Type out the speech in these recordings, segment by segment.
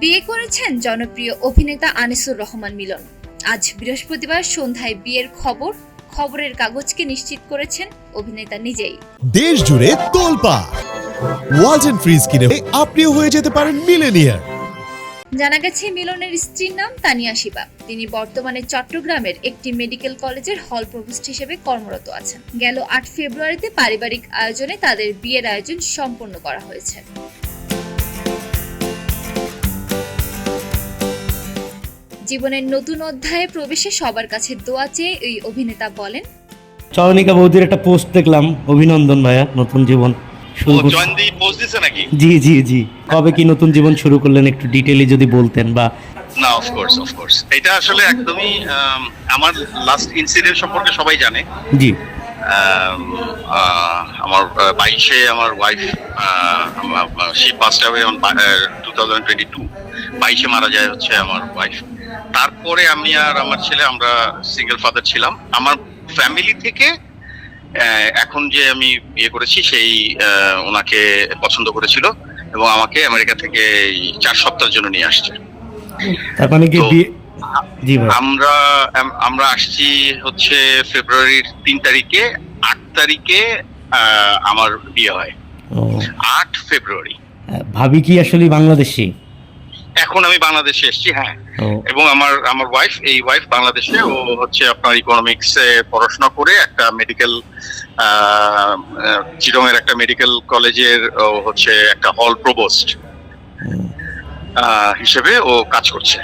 বিয়ে করেছেন জনপ্রিয় অভিনেতা আনিসুর রহমান মিলন। আজ বৃহস্পতিবার সন্ধ্যায় বিয়ের খবর খবরের কাগজকে নিশ্চিত করেছেন অভিনেতা নিজেই। দেশ জুড়ে তোলপা। ওয়ালটন ফ্রিজ কিনে আপনিও হয়ে যেতে পারেন মিলেনিয়ার। জানা গেছে মিলনের স্ত্রীর নাম তানিয়া শিবা। তিনি বর্তমানে চট্টগ্রামের একটি মেডিকেল কলেজের হল প্রভোস্ট হিসেবে কর্মরত আছেন। গেল আট ফেব্রুয়ারিতে পারিবারিক আয়োজনে তাদের বিয়ের আয়োজন সম্পন্ন করা হয়েছে। জীবনের নতুন অধ্যায়ে প্রবেশে সবার কাছে দোয়া চেয়ে এই অভিনেতা বলেন চয়নিকা বৌদির একটা পোস্ট দেখলাম অভিনন্দন ভাইয়া নতুন জীবন শুরু নাকি? জি জি জি। কবে কি নতুন জীবন শুরু করলেন একটু ডিটেইলি যদি বলতেন বা না অফ কোর্স অফ কোর্স এটা আসলে একদমই আম, আমার লাস্ট ইনসিডেন্ট সম্পর্কে সবাই জানে। জি। আহ, আমার বাইশে আমার wife she passed away on two thousand twenty two বাইশে মারা যায় হচ্ছে আমার ওয়াইফ তারপরে আমি আর আমার ছেলে আমরা সিঙ্গেল ফাদার ছিলাম। আমার ফ্যামিলি থেকে এখন যে আমি বিয়ে করেছি সেই ওনাকে পছন্দ করেছিল এবং আমাকে আমেরিকা থেকে চার সপ্তাহের জন্য নিয়ে আসছে। মানে কি আমরা আমরা আসছি হচ্ছে ফেব্রুয়ারির তিন তারিখে আট তারিখে আমার বিয়ে হয়। আট ফেব্রুয়ারি। ভাবি কি আসলে বাংলাদেশি? এখন আমি বাংলাদেশে এসেছি হ্যাঁ। এবং আমার আমার ওয়াইফ এই ওয়াইফ বাংলাদেশে ও হচ্ছে আপনার ইকোনমিক্স এ পড়াশোনা করে একটা মেডিকেল চিরং এর একটা মেডিকেল কলেজের ও হচ্ছে একটা হল প্রবোস্ট হিসেবে ও কাজ করছে।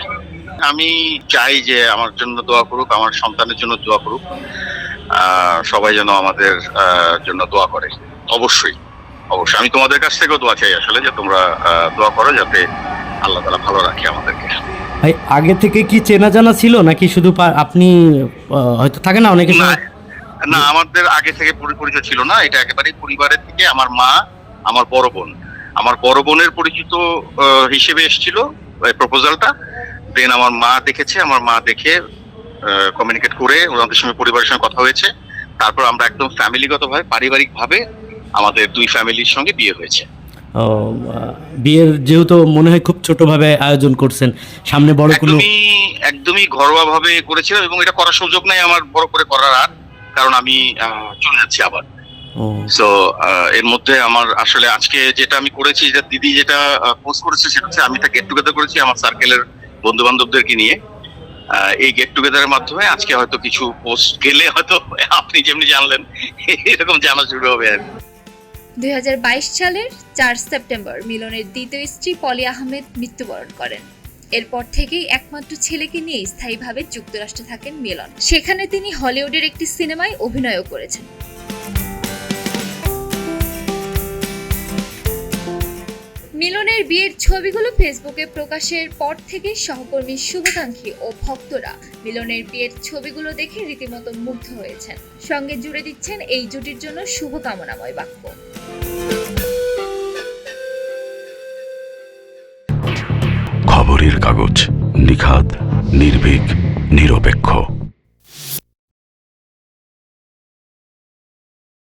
আমি চাই যে আমার জন্য দোয়া করুক আমার সন্তানের জন্য দোয়া করুক সবাই যেন আমাদের জন্য দোয়া করে অবশ্যই। অবশ্যই আমি তোমাদের কাছ থেকেও দোয়া চাই আসলে যে তোমরা দোয়া করো যাতে আল্লাহ তালা ভালো রাখে আমাদেরকে। ভাই আগে থেকে কি চেনা জানা ছিল নাকি শুধু আপনি হয়তো থাকে না অনেকে না না আমাদের আগে থেকে পরি- পরিচয় ছিল না এটা একেবারে পরিবারের থেকে আমার মা আমার বড় বোন। আমার বড় বোনের পরিচিত হিসেবে এসেছিল প্রপোজালটা। দেন আমার মা দেখেছে আমার মা দেখে কমিউনিকেট করে ওনাদের সঙ্গে পরিবারের সঙ্গে কথা হয়েছে। তারপর আমরা একদম ফ্যামিলিগত ভাবে পারিবারিক ভাবে আমাদের দুই ফ্যামিলির সঙ্গে বিয়ে হয়েছে। ও, বিয়ের যেহেতু মনে হয় খুব ছোটভাবে আয়োজন করছেন সামনে বড় কোনো একদমই ঘরোয়া ভাবে করেছিলাম এবং এটা করার সুযোগ নাই আমার বড় করে করার আর কারণ আমি চলে যাচ্ছি আবার। সো এর মধ্যে আমার আসলে আজকে যেটা আমি করেছি যেটা দিদি যেটা পোস্ট করেছে সেটা হচ্ছে আমি একটা গেট টুগেদার করেছি আমার সার্কেলের বন্ধু বান্ধবদেরকে নিয়ে এই গেট টুগেদারের মাধ্যমে আজকে হয়তো কিছু পোস্ট গেলে হয়তো আপনি যেমনি জানলেন এরকম জানা শুরু হবে আর কি। দুই হাজার বাইশ সালের চার সেপ্টেম্বর মিলনের দ্বিতীয় স্ত্রী পলি আহমেদ মৃত্যুবরণ করেন। এরপর থেকেই একমাত্র ছেলেকে নিয়ে স্থায়ীভাবে যুক্তরাষ্ট্রে থাকেন মিলন। সেখানে তিনি হলিউডের একটি সিনেমায় অভিনয়ও করেছেন। মিলনের বিয়ের ছবিগুলো ফেসবুকে প্রকাশের পর থেকে সহকর্মী শুভাকাঙ্ক্ষী ও ভক্তরা মিলনের বিয়ের ছবিগুলো দেখে রীতিমতো মুগ্ধ হয়েছেন। সঙ্গে জুড়ে দিচ্ছেন এই জুটির জন্য শুভকামনাময় বাক্য। খবরের কাগজ নিখাদ নির্ভীক নিরপেক্ষ।